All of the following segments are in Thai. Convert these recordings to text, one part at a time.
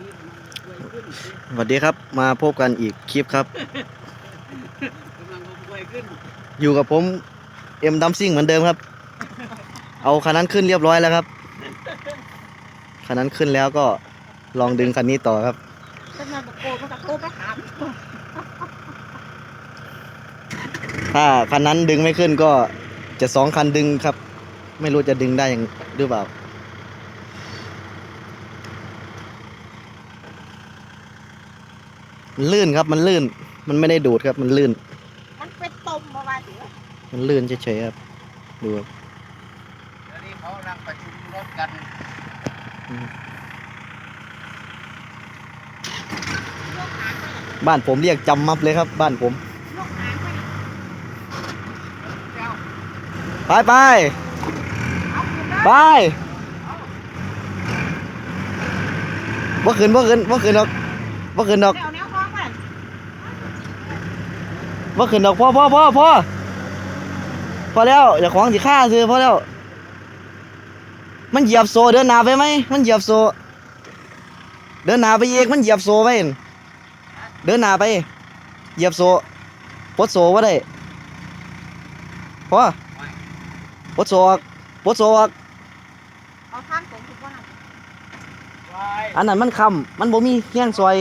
สวัสดีครับ มาพบกันอีกคลิปครับ อยู่กับผมเอ็มดัมซิ่งเหมือนเดิมครับ เอาคันนั้นขึ้นเรียบร้อยแล้วครับคันนั้นขึ้นแล้วก็ลองดึงคันนี้ต่อครับถ้าคันนั้นดึงไม่ขึ้นก็จะสองคันดึงครับ ไม่รู้จะดึงได้อย่างหรือเปล่า มันลื่นครับมันลื่น มันไม่ได้ดูดครับมันลื่น มันเป็นตมมาว่าสิมันลื่นเฉยๆครับ ดูครับเดี๋ยวนี้เขากำลังประชุมรถกันยกหางไปบ้านผมเรียกจำมับเลยครับ บ้านผมยกหางไปเจ้าไปไปเอาขึ้นนะไปบ่ขึ้นบ่ขึ้นบ่ขึ้นดอกบ่ขึ้นดอกเดี๋ยวแนวคล้องไป บ่ขึ้นดอกพ่อพ่อพ่อพ่อพอแล้วอย่าของสิฆ่าซื้อพอแล้ว มันเหยียบโซเดินหน้าไปไหมมันเหยียบโซ เดินหน้าไปอีกมันเหยียบโซไว้นั่นเดินหน้าไป เหยียบโซปลดโซไว้ได้พอปลดโซออกปลดโซออกเอาทางตรงถูกว่าน่ะไปอันนั้นมันคำมันบ่มีเฮียงซอย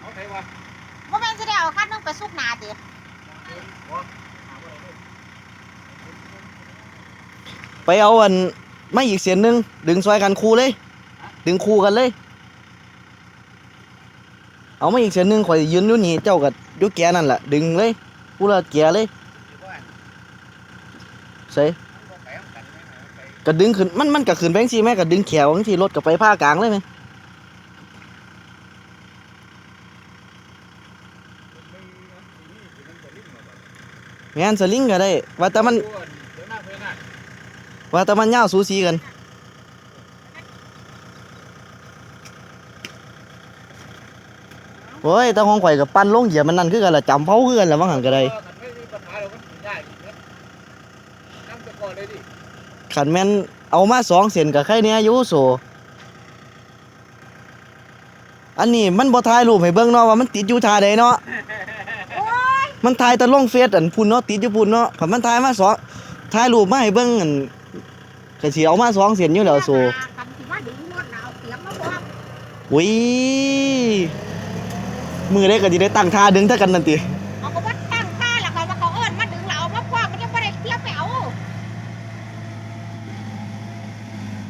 เอาใครวะ ว่าแม่นจะได้เอาคันนึงไปซุกหนาติ ไปเอาอันไม่อีกเสียนหนึงดึงซอยกันคูเลย ดึงคูกันเลย เอาไม่อีกเสียนหนึงข่อยยืนอยู่นี่เจ้ากับยุแกนั่นแหละดึงเลยกูละแกเลยใส่ก็ดึงขึ้นมันมันก็ขึ้นแบงซีแม่ก็ดึงแขวบางทีรถก็ไปผ้ากลางเลยไหมงานสลิงก็ได้ว่าแต่มัน ว่าแต่มันยาวสูสีกันโอ้ยแต่ของข่อยกับปั้นลงเหยียบมันนั่นคือกันละจำเผาคือกันละว่างหันก็ได้เออมันไม่มีปัญหาเรามันถึงได้จริงนะนั่งตะกอนเลยดิขันแม่นเอามาสองเส้นกับใครเนี้ยอยูโซอันนี้มันบ่ถ่ายรูปให้เบิ่งเนาะว่ามันติดอยู่ท่าใดเนาะโอ้ยมันถ่ายแต่ลงเฟซอันพุ่นเนาะติดอยู่พุ่นเนาะคันมันถ่ายมาสองถ่ายรูปมาให้เบิ่งอัน ก็สิเอามาสองเส้นอยู่แล้วโซคันที่ว่าดึงรถน่ะเอาเสียงมาบอกอุ้ยมือได้ก็สิได้ตั้งท่าดึงเท่ากันนั่นติเอาก็ว่าตั้งค่าแล้วก็ว่าเขาเอิ้นมาดึงเราเอามาคว้ามันยังบ่ได้เทียบไปเอา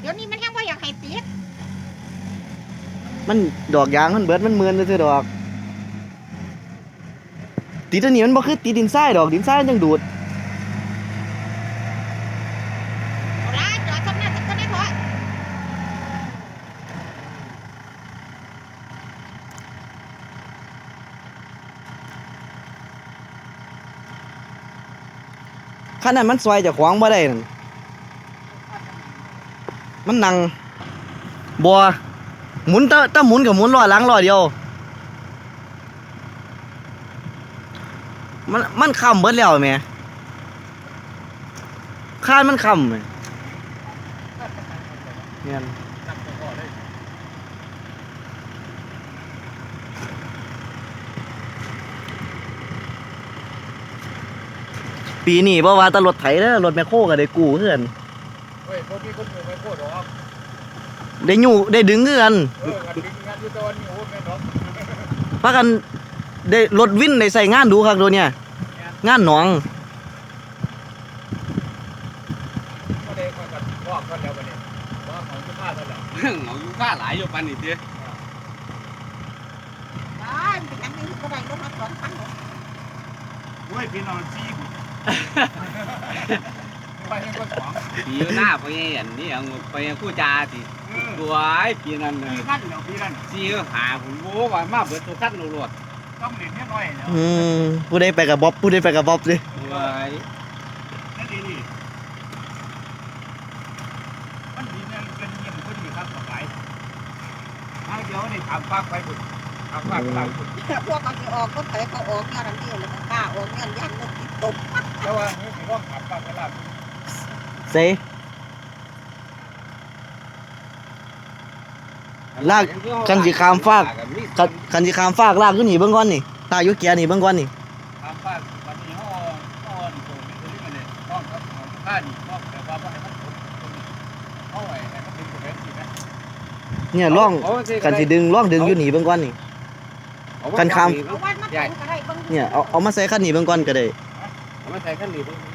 เดี๋ยวนี้มันยังบ่อยากให้ติดมันดอกยางมันเบิดมันเมือนซื่อๆดอกติดอันนี้มันบ่คือติดดินทรายดอกดินทรายมันจังดูด เอาละจอดสำนักจะก็ได้พอ ขนาดมันซอยจากขวางบ่ได้นั่นมันนั่งบัวหมุนตะตะหมุนกับหมุนล้อหลังล้อเดียว มันมันคำเบิดแล้วแม่คานมันคำเนี่ย นั่งตะกอนเลย ปีนี้บ่ว่าแตรถไถเด้อรถแมคโครก็ได้กู้คือกันเฮ้ยพวกนี้คนอยู่ไม่โคตรหรอกได้อยู่ได้ดึงคือกันเออกันดึงงานอยู่ตอนนี้โอ้แม่นหรอกพากันได้รถวินได้ใส่งานดูคักโดเนี่ยงานหนองก็ได้ค่อยกันบอกกันแล้ววันนี้ว่าของจะฆ่ากันแล้วเอาอยู่ค่าหลายอยู่ปันนี่เด้อได้มันเป็นยังไงก็ได้รถมาสองคันเลยเฮ้ยพี่น้องซีกู ไปยังก็สองปีหน้าไปอันนี้เอาไปคู่จาสิรวยปีนั้นน่ะพี่ขั้นเดี๋ยวพี่นั่นสิหาผมโว้ว่ามาเบิดตัวคันรวดต้องเรียนนิดหน่อยแล้วอืมผู้ใดไปกับบ๊อบผู้ใดไปกับบ๊อบดิรวยนั่นดีดีมันดีเนี่ยเป็นเยี่ยมก็ดีครับต่อไปเอาเดี๋ยวนี่ถามฟักไปบุญถามฟักไปบุญพวกเขาสิออกก็เผยเขาออกเนี่ยนั่นนี่แล้วก็กล้าออกเนี่ยย่านรถ ติดตมแล้วว่านี่ถือว่าถามฟักไปแล้วสเซลากคันสิข้ามฟากคันคันสิข้ามฟากลากอยู่นี่เบิ่งก่อนนี่ลากอยู่เกียร์นี่เบิ่งก่อนนี่ตามบ้านวันนี้เขาเขาอ่อนตัวนี้ตัวนี้มันเนี่ยต้องครับข้านี่ต้องแต่ว่าให้มันตกเอาไว้ให้มันเป็นตัวเล็กสิไหมเนี่ยล่องคันสิดึงล่องดึงอยู่นี่เบิ่งก่อนนี่คันข้ามเอาไว้มาถึงก็ได้เบิ่งเนี่ยเอาเอามาใส่คันนี้เบิ่งก่อนก็ได้ เอามาใส่ขั้นนี้เบิ่งไม่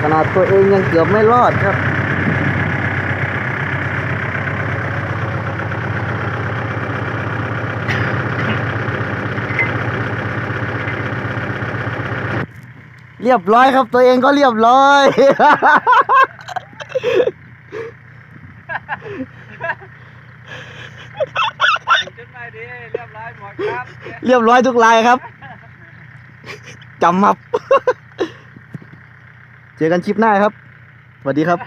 ขนาดตัวเองยังเกือบไม่รอดครับเรียบร้อยครับตัวเองก็เรียบร้อย จดหมายดีเรียบร้อยหมดครับเรียบร้อยทุกลายครับจำมับ เจอกันคลิปหน้าครับสวัสดีครับ